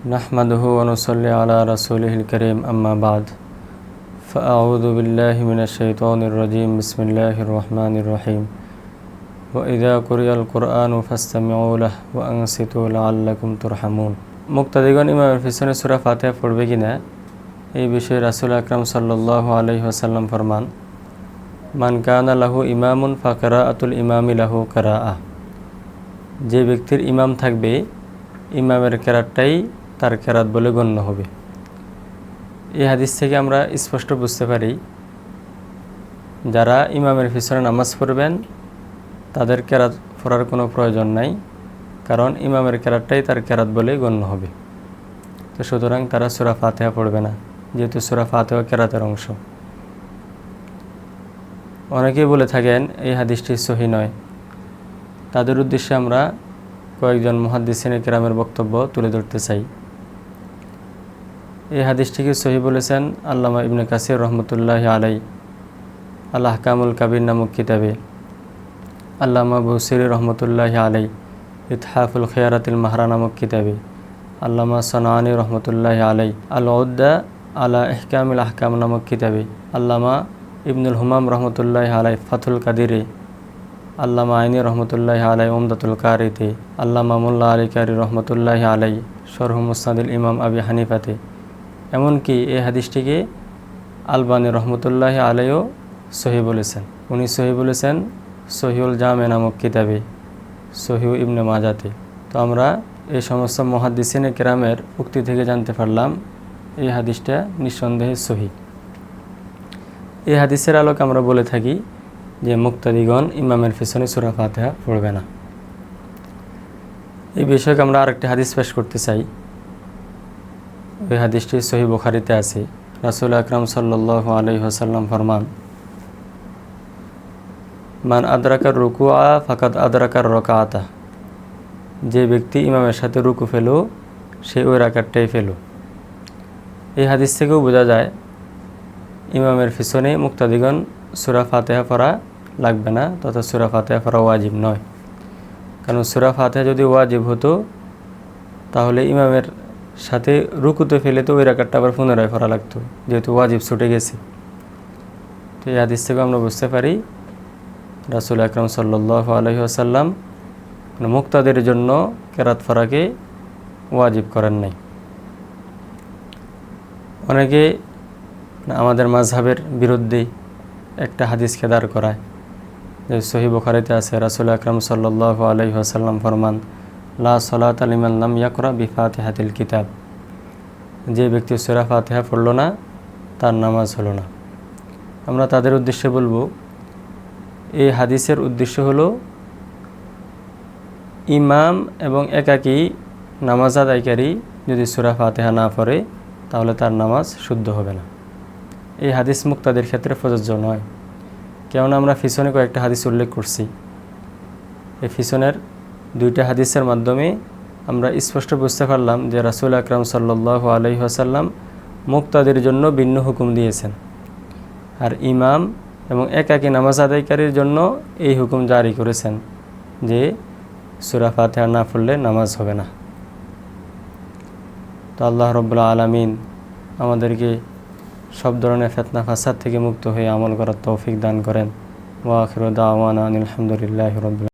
نحمده ونصلي على رسوله الكريم أما بعد فأعوذ بالله من الشيطان الرجيم بسم الله الرحمن الرحيم وإذا قرئ القرآن فاستمعوا له وأنصتوا لعلكم ترحمون মুক্তাদিগণ ইমামের পিছনে সুরা ফাতিহা পড়বে কিনা এই বিষয়ে রাসুল আকরাম সাল্লাহ আলহি আসাল্লাম ফরমান মান কানা লাহু ইমামুন ফাকরা আতুল ইমামি লাহু কারা আহ যে ব্যক্তির ইমাম থাকবে ইমামের কেরাতটাই তার কেরাত বলে গণ্য হবে। এই হাদিস থেকে আমরা স্পষ্ট বুঝতে পারি, যারা ইমামের পিছনে নামাজ পড়বেন, তাদের কেরাত পড়ার কোনো প্রয়োজন নাই, কারণ ইমামের কেরাতটাই তার কেরাত বলে গণ্য হবে। তো সুতরাং তারা সুরা ফাতেহা পড়বে না, যেহেতু সুরা ফাতেহা কেরাতের অংশ। অনেকেই বলে থাকেন, এই হাদিসটি সহি নয়। তাদের উদ্দেশ্যে আমরা কয়েকজন মহাদ্দিসিন কেরামের বক্তব্য তুলে ধরতে চাই। এই হাদিসটিকে সহি বলেছেন আল্লামা ইবনে কাসির রহমতুল্লাহ আলাই আল্লাহ কামুল কাবির নামক কিতাবে। আল্লামা বসির রহমতুল্লাহ আলাই ইতহাফুল খেয়ারাতুল মাহরা নামক কিতাবে। আল্লামা সনানি রহমতুল্লাহ আলাই আল উদ্দা আলা ইহকামুল আহকাম নামক কিতাবে। আল্লামা ইবনুল হুমাম রহমতুল্লাহ আলাই ফাতুল কাদিরে। আল্লামা আইনি রহমতুল্লাহ আলাই ওমদাতুল কারিতে। আল্লামা মোল্লা আলী কারি রহমতুল্লাহ আলাই শরহ মুস্তাদুল ইমাম আবি হানিফাতে। এমনকি এই হাদিসটিকে আলবানী রহমতুল্লাহ আলাইও সহি বলেছেন। উনি সহি বলেছেন, সহিউল জামে নামক কিতাবে, সহিউ ইবনে মাজাতে। তো আমরা এই সমস্ত মহাদিসিনে কেরামের উক্তি থেকে জানতে পারলাম, এই হাদিসটা নিঃসন্দেহে সহি। এই হাদিসের আলোকে আমরা বলে থাকি যে মুক্তাদিগণ ইমামের পিছনে সুরা ফাতেহা পড়বে না। এই বিষয়কে আমরা আরেকটি হাদিস পেশ করতে চাই। ওই হাদিসটি সহি বুখারিতে আছে। রাসুল আকরাম সাল্লাহ আলহিহাসাল্লাম ফরমান, মান আদ্রাকার রুকু আ ফাকাত আদরাকার রকাআতা। যে ব্যক্তি ইমামের সাথে রুকু ফেলো, সে ওই রাকারটাই ফেলো। এই হাদিস থেকেও বোঝা যায়, ইমামের পিছনে মুক্তাদিগণ সুরা ফাতেহা পড়া লাগবে না, তথা সুরা ফাতেহা পড়া ওয়াজিব নয়। কারণ সুরা ফাতেহা যদি ওয়াজিব হতো, তাহলে ইমামের সাথে রুকুতে ফেলে তো ওই রাকারটা আবার পুনরায় পড়া লাগতো, যেহেতু ওয়াজিব ছুটে গেছে। তো এই হাদিস থেকে আমরা বুঝতে পারি, রাসুল আকরম সাল্লাহ আলহি আসাল্লাম মুক্তাদের জন্য কেরাত ফরাকে ওয়াজিব করেন নাই। অনেকে আমাদের মাঝহাবের বিরুদ্ধে একটা হাদিসকে দাঁড় করায়, যে সহি বুখারিতে আছে, রাসুল আকরম সাল্লাহ আলহি আসাল্লাম ফরমান লা সলাত আলিমাল্লাম ইয়াকরা বিফাতে হাতিল কিতাব। যে ব্যক্তি সুরা ফাতেহা পড়ল না, তার নামাজ হলো না। আমরা তাদের উদ্দেশ্যে বলব, এই হাদিসের উদ্দেশ্য হলো, ইমাম এবং একাকী নামাজ আদায়কারী যদি সুরা ফাতেহা না পড়ে, তাহলে তার নামাজ শুদ্ধ হবে না। এই হাদিস মুক্তাদের ক্ষেত্রে প্রযোজ্য নয়। কেননা আমরা ফিসনে কয়েকটা হাদিস উল্লেখ করছি। এই ফিসনের দুইটা হাদিসের মাধ্যমে আমরা স্পষ্ট বুঝতে পারলাম যে রাসুল আকরাম সাল্লাহ আলহিহাসাল্লাম মুক্তাদের জন্য ভিন্ন হুকুম দিয়েছেন। আর ইমাম এবং একাকী নামাজ আদায়কারীর জন্য এই হুকুম জারি করেছেন যে সুরা ফাতেহা না পড়লে নামাজ হবে না। তো আল্লাহ রব্লা আলমিন আমাদেরকে সব ধরনের ফেতনা ফাসাদ থেকে মুক্ত হয়ে আমল করার তৌফিক দান করেন। ওয়াখির দাওয়ানা আলহামদুলিল্লাহ রবিল